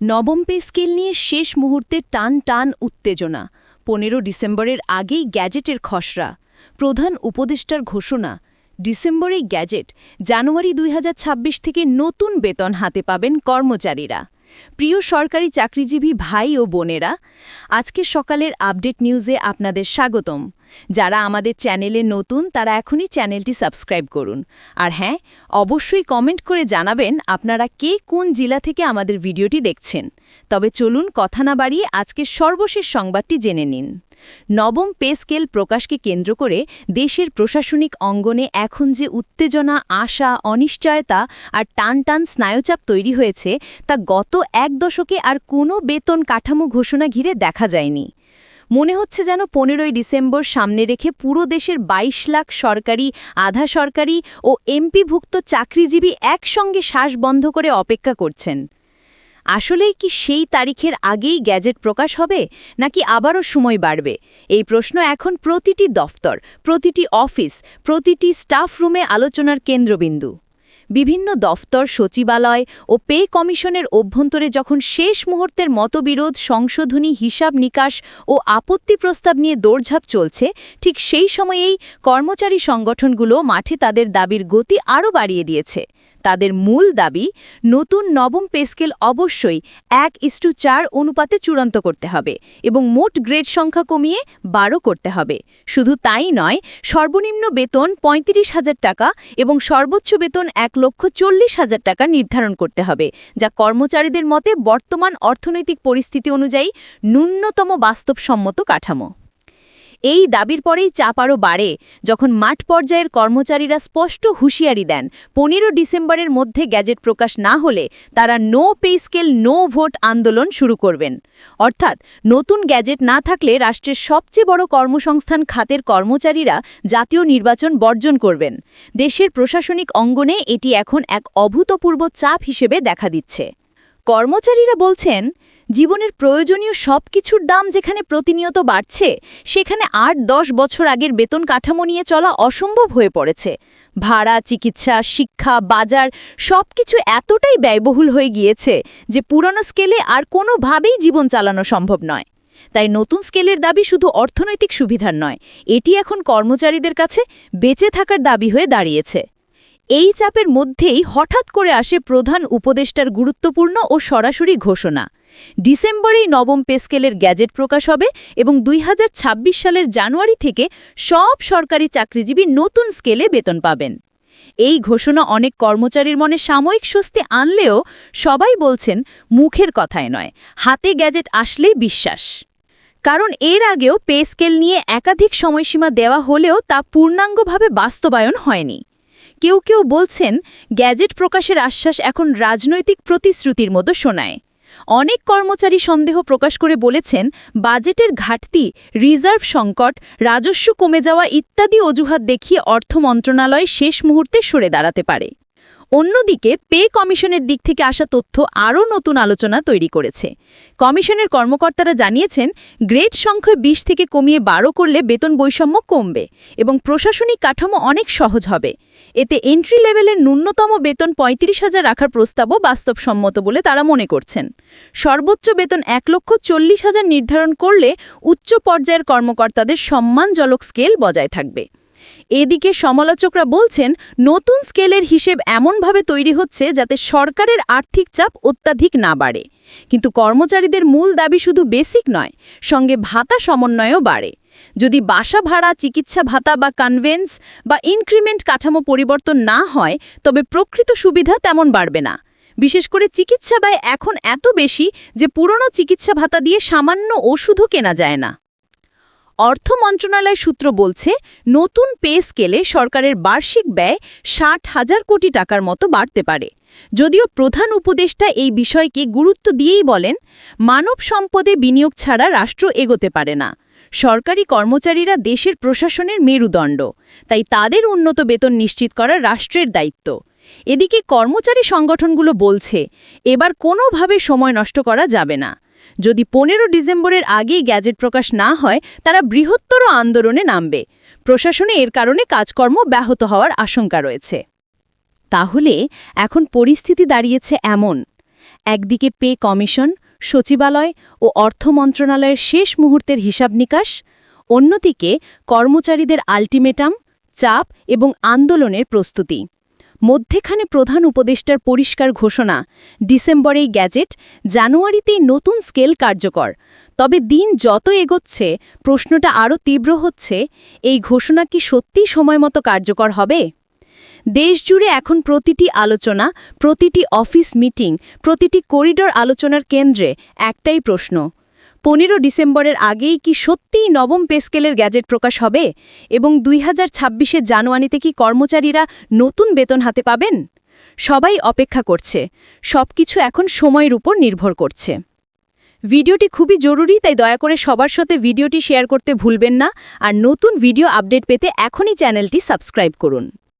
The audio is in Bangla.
নবম পে স্কেল নিয়ে শেষ মুহূর্তে টান টান উত্তেজনা। পনেরো ডিসেম্বরের আগেই গ্যাজেটের খসড়া। প্রধান উপদেষ্টার ঘোষণা, ডিসেম্বরেই গ্যাজেট, জানুয়ারি দুই হাজার ছাব্বিশ থেকে নতুন বেতন হাতে পাবেন কর্মচারীরা। প্রিয় সরকারি চাকরিজীবী ভাই ও বোনেরা আজকে সকালের আপডেট নিউজে আপনাদের স্বাগতম। যারা আমাদের চ্যানেলে নতুন, তারা এখনই চ্যানেলটি সাবস্ক্রাইব করুন। আর হ্যাঁ অবশ্যই কমেন্ট করে জানাবেন আপনারা কে কোন জেলা থেকে আমাদের ভিডিওটি দেখছেন। তবে চলুন কথা না বাড়িয়ে আজকের সর্বশেষ সংবাদটি জেনে নিন। নবম পে স্কেল প্রকাশকে কেন্দ্র করে দেশের প্রশাসনিক অঙ্গনে এখন যে উত্তেজনা, আশা, অনিশ্চয়তা আর টান টান স্নায়ুচাপ তৈরি হয়েছে, তা গত এক দশকে আর কোনো বেতন কাঠামো ঘোষণা ঘিরে দেখা যায়নি। মনে হচ্ছে যেন পনেরোই ডিসেম্বর সামনে রেখে পুরো দেশের ২২ লাখ সরকারি, আধা সরকারি ও এমপিভুক্ত চাকরিজীবী একসঙ্গে শ্বাস বন্ধ করে অপেক্ষা করছেন। আসলেই কি সেই তারিখের আগেই গ্যাজেট প্রকাশ হবে, নাকি আবারও সময় বাড়বে? এই প্রশ্ন এখন প্রতিটি দফতর, প্রতিটি অফিস, প্রতিটি স্টাফ রুমে আলোচনার কেন্দ্রবিন্দু। বিভিন্ন দফতর, সচিবালয় ও পে কমিশনের অভ্যন্তরে যখন শেষ মুহূর্তের মতবিরোধ, সংশোধনী, হিসাব নিকাশ ও আপত্তি প্রস্তাব নিয়ে দৌড়ঝাঁপ চলছে, ঠিক সেই সময়েই কর্মচারী সংগঠনগুলো মাঠে তাদের দাবির গতি আরও বাড়িয়ে দিয়েছে। তাদের মূল দাবি, নতুন নবম পেস্কেল অবশ্যই এক ইস্টু চার অনুপাতে চূড়ান্ত করতে হবে এবং মোট গ্রেড সংখ্যা কমিয়ে বারো করতে হবে। শুধু তাই নয়, সর্বনিম্ন বেতন পঁয়ত্রিশ হাজার টাকা এবং সর্বোচ্চ বেতন এক লক্ষ চল্লিশ হাজার টাকা নির্ধারণ করতে হবে, যা কর্মচারীদের মতে বর্তমান অর্থনৈতিক পরিস্থিতি অনুযায়ী ন্যূনতম বাস্তবসম্মত কাঠামো। এই দাবির পরেই চাপ আরও বাড়ে। যখন মাঠ পর্যায়ের কর্মচারীরা স্পষ্ট হুঁশিয়ারি দেন, পনেরো ডিসেম্বরের মধ্যে গ্যাজেট প্রকাশ না হলে তারা no pay scale, no vote আন্দোলন শুরু করবেন। অর্থাৎ নতুন গ্যাজেট না থাকলে রাষ্ট্রের সবচেয়ে বড় কর্মসংস্থান খাতের কর্মচারীরা জাতীয় নির্বাচন বর্জন করবেন। দেশের প্রশাসনিক অঙ্গনে এটি এখন এক অভূতপূর্ব চাপ হিসেবে দেখা দিচ্ছে। কর্মচারীরা বলছেন জীবনের প্রয়োজনীয় সব কিছুর দাম যেখানে প্রতিনিয়ত বাড়ছে, সেখানে আট দশ বছর আগের বেতন কাঠামো নিয়ে চলা অসম্ভব হয়ে পড়েছে। ভাড়া, চিকিৎসা, শিক্ষা, বাজার সব কিছু এতটাই ব্যয়বহুল হয়ে গিয়েছে যে পুরনো স্কেলে আর কোনোভাবেই জীবন চালানো সম্ভব নয়। তাই নতুন স্কেলের দাবি শুধু অর্থনৈতিক সুবিধার নয়, এটি এখন কর্মচারীদের কাছে বেঁচে থাকার দাবি হয়ে দাঁড়িয়েছে। এই চাপের মধ্যেই হঠাৎ করে আসে প্রধান উপদেষ্টার গুরুত্বপূর্ণ ও সরাসরি ঘোষণা। ডিসেম্বরেই নবম পেস্কেলের গ্যাজেট প্রকাশ হবে এবং দুই হাজার ছাব্বিশ সালের জানুয়ারি থেকে সব সরকারি চাকরিজীবী নতুন স্কেলে বেতন পাবেন। এই ঘোষণা অনেক কর্মচারীর মনে সাময়িক স্বস্তি আনলেও সবাই বলছেন মুখের কথায় নয়, হাতে গ্যাজেট আসলেই বিশ্বাস। কারণ এর আগেও পে স্কেল নিয়ে একাধিক সময়সীমা দেওয়া হলেও তা পূর্ণাঙ্গভাবে বাস্তবায়ন হয়নি। কেউ কেউ বলছেন, গ্যাজেট প্রকাশের আশ্বাস এখন রাজনৈতিক প্রতিশ্রুতির মতো শোনায়। অনেক কর্মচারী সন্দেহ প্রকাশ করে বলেছেন, বাজেটের ঘাটতি, রিজার্ভ সংকট, রাজস্ব কমে যাওয়া ইত্যাদি অজুহাত দেখিয়ে অর্থ মন্ত্রণালয় শেষ মুহূর্তে সরে দাঁড়াতে পারে। অন্যদিকে, পে কমিশনের দিক থেকে আসা তথ্য আরও নতুন আলোচনা তৈরি করেছে। কমিশনের কর্মকর্তারা জানিয়েছেন, গ্রেড সংখ্যা ২০ থেকে কমিয়ে বারো করলে বেতন বৈষম্য কমবে এবং প্রশাসনিক কাঠামো অনেক সহজ হবে। এতে এন্ট্রি লেভেলের ন্যূনতম বেতন পঁয়ত্রিশ হাজার রাখার প্রস্তাবও বাস্তবসম্মত বলে তারা মনে করছেন। সর্বোচ্চ বেতন এক লক্ষ চল্লিশ হাজার নির্ধারণ করলে উচ্চ পর্যায়ের কর্মকর্তাদের সম্মানজনক স্কেল বজায় থাকবে। এদিকে সমালোচকরা বলছেন, নতুন স্কেলের হিসেব এমনভাবে তৈরি হচ্ছে যাতে সরকারের আর্থিক চাপ অত্যাধিক না বাড়ে। কিন্তু কর্মচারীদের মূল দাবি শুধু বেসিক নয়, সঙ্গে ভাতা সমন্বয়ও বাড়ে। যদি বাসা ভাড়া, চিকিৎসা ভাতা বা কনভেন্স বা ইনক্রিমেন্ট কাঠামো পরিবর্তন না হয়, তবে প্রকৃত সুবিধা তেমন বাড়বে না। বিশেষ করে চিকিৎসা ব্যয় এখন এত বেশি যে পুরনো চিকিৎসা ভাতা দিয়ে সামান্য ওষুধও কেনা যায় না। অর্থ মন্ত্রণালয় সূত্র বলছে, নতুন পে স্কেলে সরকারের বার্ষিক ব্যয় ষাট হাজার কোটি টাকার মতো বাড়তে পারে। যদিও প্রধান উপদেষ্টা এই বিষয়কে গুরুত্ব দিয়েই বলেন, মানব সম্পদে বিনিয়োগ ছাড়া রাষ্ট্র এগোতে পারে না। সরকারি কর্মচারীরা দেশের প্রশাসনের মেরুদণ্ড। তাই তাদের উন্নত বেতন নিশ্চিত করা রাষ্ট্রের দায়িত্ব। এদিকে কর্মচারী সংগঠনগুলো বলছে, এবার কোনোভাবে সময় নষ্ট করা যাবে না। যদি পনেরো ডিসেম্বরের আগেই গ্যাজেট প্রকাশ না হয়, তারা বৃহত্তর আন্দোলনে নামবে। প্রশাসনে এর কারণে কাজকর্ম ব্যাহত হওয়ার আশঙ্কা রয়েছে। তাহলে এখন পরিস্থিতি দাঁড়িয়েছে এমন। একদিকে পে কমিশন সচিবালয় ও অর্থ মন্ত্রণালয়ের শেষ মুহূর্তের হিসাব নিকাশ, অন্যদিকে কর্মচারীদের আল্টিমেটাম, চাপ এবং আন্দোলনের প্রস্তুতি। মধ্যেখানে প্রধান উপদেষ্টার পরিষ্কার ঘোষণা ডিসেম্বরেই গ্যাজেট জানুয়ারিতেই নতুন স্কেল কার্যকর। তবে দিন যত এগোচ্ছে, প্রশ্নটা আরও তীব্র হচ্ছে, এই ঘোষণা কি সত্যিই সময়মতো কার্যকর হবে? দেশজুড়ে এখন প্রতিটি আলোচনা, প্রতিটি অফিস মিটিং, প্রতিটি করিডোর আলোচনার কেন্দ্রে একটাই প্রশ্ন। পনেরো ডিসেম্বরের আগেই কি সত্যিই নবম পেস্কেলের গ্যাজেট প্রকাশ হবে? এবং দুই হাজার ছাব্বিশের জানুয়ারিতে কি কর্মচারীরা নতুন বেতন হাতে পাবেন? সবাই অপেক্ষা করছে। সবকিছু এখন সময়ের উপর নির্ভর করছে। ভিডিওটি খুবই জরুরি, তাই দয়া করে সবার সাথে ভিডিওটি শেয়ার করতে ভুলবেন না। আর নতুন ভিডিও আপডেট পেতে এখনই চ্যানেলটি সাবস্ক্রাইব করুন।